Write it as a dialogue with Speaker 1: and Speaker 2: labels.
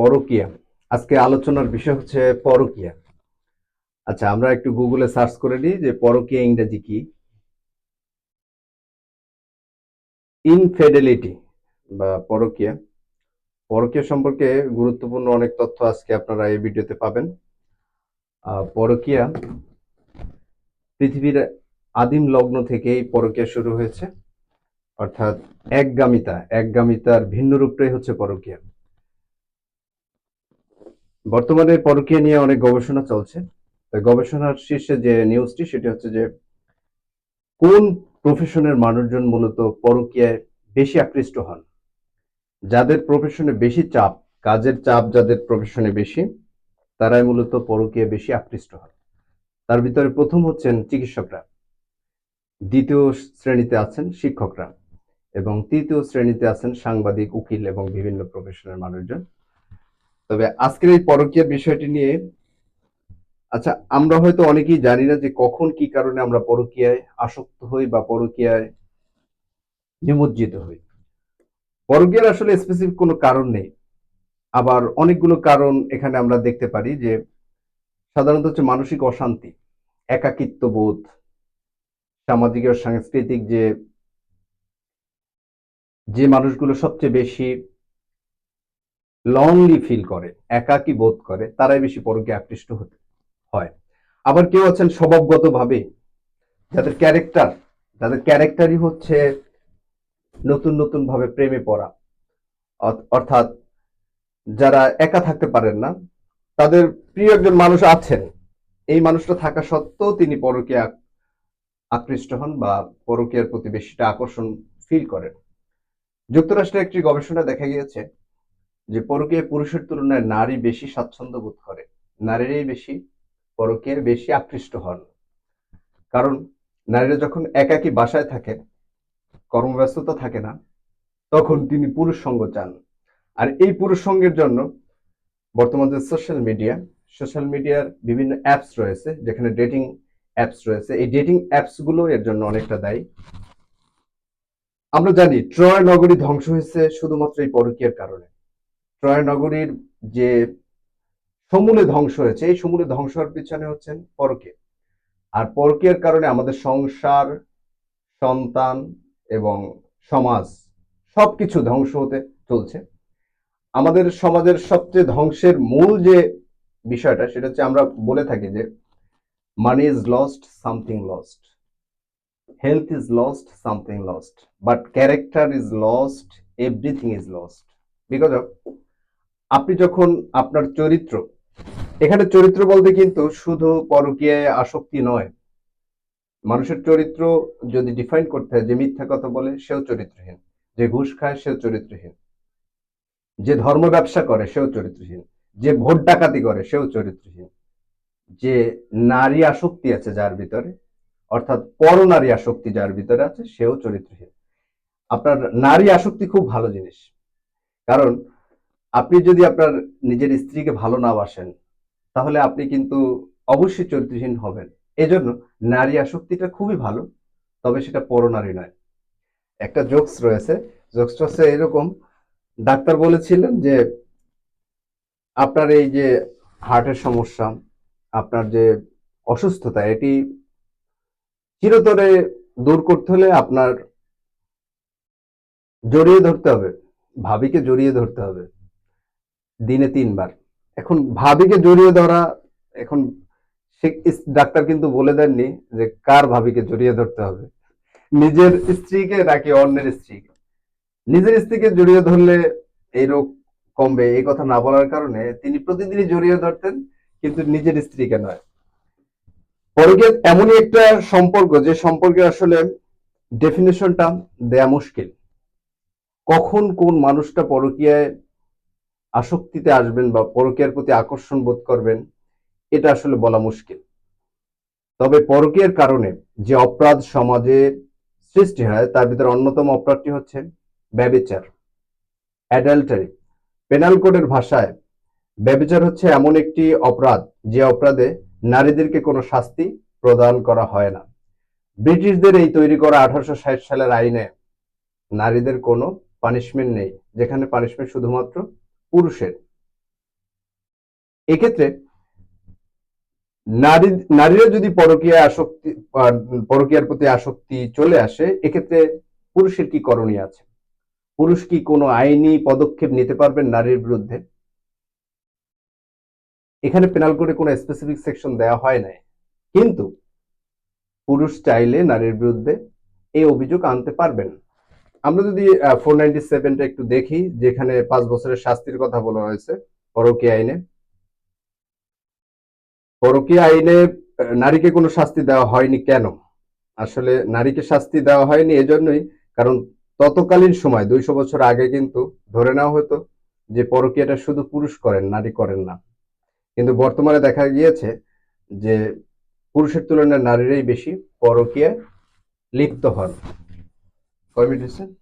Speaker 1: পরকিয়া। আজকে আলোচনার বিষয় হচ্ছে পরকিয়া। আচ্ছা আমরা একটু গুগলে সার্চ করে নিই যে পরকিয়া ইংরেজি কি। ইনফেডেলিটি বা পরকিয়া। পরকিয়া সম্পর্কে গুরুত্বপূর্ণ অনেক তথ্য আজকে আপনারা এই ভিডিওতে পাবেন। পরকিয়া পৃথিবীর আদিম লগ্ন থেকেই পরকিয়া শুরু হয়েছে। অর্থাৎ একগামিতা, একগামিতার ভিন্ন রূপটাই হচ্ছে পরকিয়া। বর্তমানে পরকীয়া নিয়ে অনেক গবেষণা চলছে। গবেষণার শীর্ষে যে নিউজটি, সেটি হচ্ছে যে, কোন প্রফেশনের মানুষজন মূলত পরকীয়ায় বেশি আকৃষ্ট হন? যাদের প্রফেশনে বেশি চাপ, কাজের চাপ যাদের প্রফেশনে বেশি, তারাই মূলত পরকীয়া বেশি আকৃষ্ট হন। তার ভিতরে প্রথম হচ্ছেন চিকিৎসকরা। দ্বিতীয় শ্রেণীতে আছেন শিক্ষকরা। এবং তৃতীয় শ্রেণীতে আছেন সাংবাদিক, উকিল এবং বিভিন্ন প্রফেশনের মানুষজন। তবে আজকের এই পরকীয়ার বিষয়টি নিয়ে আচ্ছা আমরা হয়তো অনেকেই জানি না যে কখন কি কারণে আমরা পরকীয়ায় আসক্ত হই বা পরকীয়ায় নিমজ্জিত হই। পরকীয়ার আসলে স্পেসিফিক কোনো কারণ নেই। আবার অনেকগুলো কারণ এখানে আমরা দেখতে পারি যে, সাধারণত হচ্ছে মানসিক অশান্তি, একাকিত্ব বোধ, সামাজিক ও সাংস্কৃতিক যে যে মানুষগুলো সবচেয়ে বেশি লনলি ফিল করে, একাকী বোধ করে, তারাই বেশি পরকে আকৃষ্ট হতে হয়। আবার কেউ আছেন স্বভাবগত ভাবে যাদের ক্যারেক্টার যাদের ক্যারেক্টারই হচ্ছে নতুন নতুন ভাবে প্রেমে পড়া। অর্থাৎ যারা একা থাকতে পারেন না, তাদের প্রিয় একজন মানুষ আছেন। এই মানুষটা থাকা সত্ত্বেও তিনি পরকে আকৃষ্ট হন বা পরকীয়ার প্রতি বেশিটা আকর্ষণ ফিল করেন। যুক্তরাষ্ট্রের একটি গবেষণা দেখা গিয়েছে যে পরকীয়ায় পুরুষের তুলনায় নারী বেশি স্বাচ্ছন্দ্য বোধ করে। নারীরাই বেশি পরকীয়ায় বেশি আকৃষ্ট হন। কারণ নারীরা যখন একাকী বাসায় থাকেন, কর্মব্যস্ততা থাকে না, তখন তিনি পুরুষ সঙ্গ চান। আর এই পুরুষ সঙ্গের জন্য বর্তমান যে সোশ্যাল মিডিয়া সোশ্যাল মিডিয়ার বিভিন্ন অ্যাপস রয়েছে, যেখানে ডেটিং অ্যাপস রয়েছে। এই ডেটিং অ্যাপসগুলো এর জন্য অনেকটা দায়ী। আমরা জানি ট্রয় নগরী ধ্বংস হয়েছে শুধুমাত্র এই পরকীয়ার কারণে। ট্রয় নগরীর যে সমূলে ধ্বংস হয়েছে, এই সমূলে ধ্বংস হওয়ার পিছনে হচ্ছেন পরকে আর পরকীয়ার কারণে আমাদের সংসার, সন্তান এবং সমাজ সবকিছু ধ্বংস হতে চলছে। আমাদের সমাজের সবচেয়ে ধ্বংসের মূল যে বিষয়টা, সেটা হচ্ছে আমরা বলে থাকি যে money is lost something lost health is lost something lost but character is lost everything is lost because of আপনি যখন আপনার চরিত্র, এখানে চরিত্র বলতে কিন্তু শুধু পরকীয়ায় আসক্তি নয়। মানুষের চরিত্র যদি ডিফাইন করতে হয়, যে মিথ্যা কথা বলে, সেও চরিত্রহীন। যে ঘুষ খায়, সেও চরিত্রহীন। যে ধর্ম ব্যবসা করে, সেও চরিত্রহীন। যে ভোট ডাকাতি করে, সেও চরিত্রহীন। যে নারী আসক্তি আছে যার ভিতরে, অর্থাৎ পরনারী আসক্তি যার ভিতরে আছে, সেও চরিত্রহীন। আপনার নারী আসক্তি খুব ভালো জিনিস। কারণ আপনি যদি আপনার নিজের স্ত্রীকে ভালো না বাসেন, তাহলে আপনি কিন্তু অবশ্যই চরিত্রহীন হবেন। এজন্য নারী আসক্তিটা খুবই ভালো, তবে সেটা পরনারী নয়। একটা জোকস রয়েছে। জোকসটা হচ্ছে এরকম, ডাক্তার বলেছিলেন যে, আপনার এই যে হার্টের সমস্যা, আপনার যে অসুস্থতা, এটি চিরতরে দূর করতে হলে আপনার জড়িয়ে ধরতে হবে, ভাবিকে জড়িয়ে ধরতে হবে। দিনে তিনবার। এখন ভাবিকে জড়িয়ে ধরা, এখন সে ডাক্তার কিন্তু বলে দেননি যে কার ভাবিকে জড়িয়ে ধরতে হবে। নিজের স্ত্রীকে নাকি অন্যের স্ত্রীকে? নিজের স্ত্রীকে জড়িয়ে ধরলে এই রোগ কমবে, এই কথা না বলার কারণে তিনি প্রতিদিনই জড়িয়ে ধরতেন, কিন্তু নিজের স্ত্রীকে নয়। পরকে এমনই একটা সম্পর্ক, যে সম্পর্কে আসলে ডেফিনেশনটা দেয়া মুশকিল। কখন কোন মানুষটা পরকীয়ায় আসক্তিতে আসবেন বা পরকীয়ার প্রতি আকর্ষণ বোধ করবেন, এটা আসলে বলা মুশকিল। তবে পরকীয়ার কারণে যে অপরাধ সমাজে সৃষ্টি হয়, তার ভিতরে অন্যতম অপরাধটি হচ্ছে ব্যবিচার। অ্যাডাল্টারি, পেনাল কোডের ভাষায়, ব্যবিচার হচ্ছে এমন একটি অপরাধ, যে অপরাধে নারীদেরকে কোনো শাস্তি প্রদান করা হয় না। ব্রিটিশদের এই তৈরি করা আঠারোশো ষাট সালের আইনে নারীদের কোনো পানিশমেন্ট নেই, যেখানে পানিশমেন্ট শুধুমাত্র পুরুষের। এক্ষেত্রে নারী, নারীরা যদি পরকীয়া আসক্তি পরকীয়ার প্রতি আসক্তি চলে আসে, এক্ষেত্রে পুরুষের কি করণীয় আছে? পুরুষ কি কোনো আইনি পদক্ষেপ নিতে পারবেন নারীর বিরুদ্ধে? এখানে পেনাল কোডে কোনো স্পেসিফিক সেকশন দেওয়া হয় নাই। কিন্তু পুরুষ চাইলে নারীর বিরুদ্ধে এই অভিযোগ আনতে পারবেন। আমরা যদি ফোর নাইনটি সেভেনটা একটু দেখি, যেখানে পাঁচ বছরের শাস্তির কথা বলা হয়েছে পরকীয়া আইনে। পরকীয়া আইনে নারীকে কোনো শাস্তি দেওয়া হয়নি কেন? আসলে নারীকে শাস্তি দেওয়া হয়নি এজন্যই, কারণ ততকালীন সময়, দুইশো বছর আগে কিন্তু ধরে নেওয়া হতো যে পরকীয়াটা শুধু পুরুষ করেন, নারী করেন না। কিন্তু বর্তমানে দেখা গিয়েছে যে পুরুষের তুলনায় নারীরাই বেশি পরকীয়ায় লিপ্ত হন। permutation